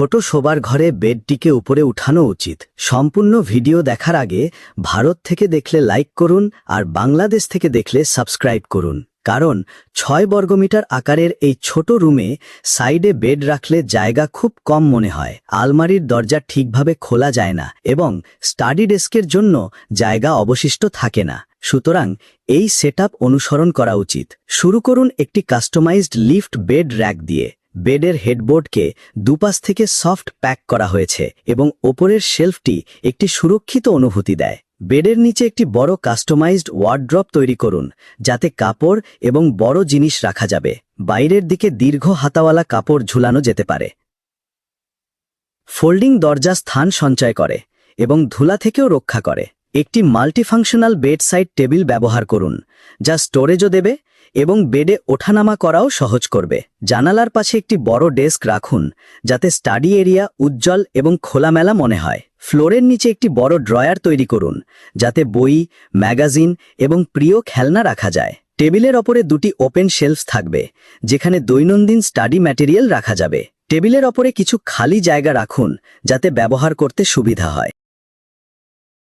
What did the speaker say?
ছোট শোবার ঘরে বেডটিকে উপরে উঠানো উচিত। সম্পূর্ণ ভিডিও দেখার আগে ভারত থেকে দেখলে লাইক করুন আর বাংলাদেশ থেকে দেখলে সাবস্ক্রাইব করুন। কারণ ছয় বর্গমিটার আকারের এই ছোট রুমে সাইডে বেড রাখলে জায়গা খুব কম মনে হয়। আলমারির দরজা ঠিকভাবে খোলা যায় না এবং স্টাডি ডেস্কের জন্য জায়গা অবশিষ্ট থাকে না। সুতরাং এই সেটআপ অনুসরণ করা উচিত। শুরু করুন একটি কাস্টমাইজড লিফট বেড র্যাক দিয়ে। বেডের হেডবোর্ডকে দুপাশ থেকে সফট প্যাক করা হয়েছে এবং ওপরের শেলফটি একটি সুরক্ষিত অনুভূতি দেয়। বেডের নিচে একটি বড় কাস্টমাইজড ওয়ার্ড্রপ তৈরি করুন, যাতে কাপড় এবং বড় জিনিস রাখা যাবে। বাইরের দিকে দীর্ঘ হাতাওয়ালা কাপড় ঝুলানো যেতে পারে। ফোল্ডিং দরজা স্থান সঞ্চয় করে এবং ধুলা থেকেও রক্ষা করে। একটি মাল্টিফাংশনাল বেড সাইড টেবিল ব্যবহার করুন, যা স্টোরেজও দেবে এবং বেডে ওঠানামা করাও সহজ করবে। জানালার পাশে একটি বড় ডেস্ক রাখুন, যাতে স্টাডি এরিয়া উজ্জ্বল এবং খোলামেলা মনে হয়। ফ্লোরের নিচে একটি বড় ড্রয়ার তৈরি করুন, যাতে বই, ম্যাগাজিন এবং প্রিয় খেলনা রাখা যায়। টেবিলের ওপরে দুটি ওপেন শেলফ থাকবে, যেখানে দৈনন্দিন স্টাডি ম্যাটেরিয়াল রাখা যাবে। টেবিলের ওপরে কিছু খালি জায়গা রাখুন, যাতে ব্যবহার করতে সুবিধা হয়।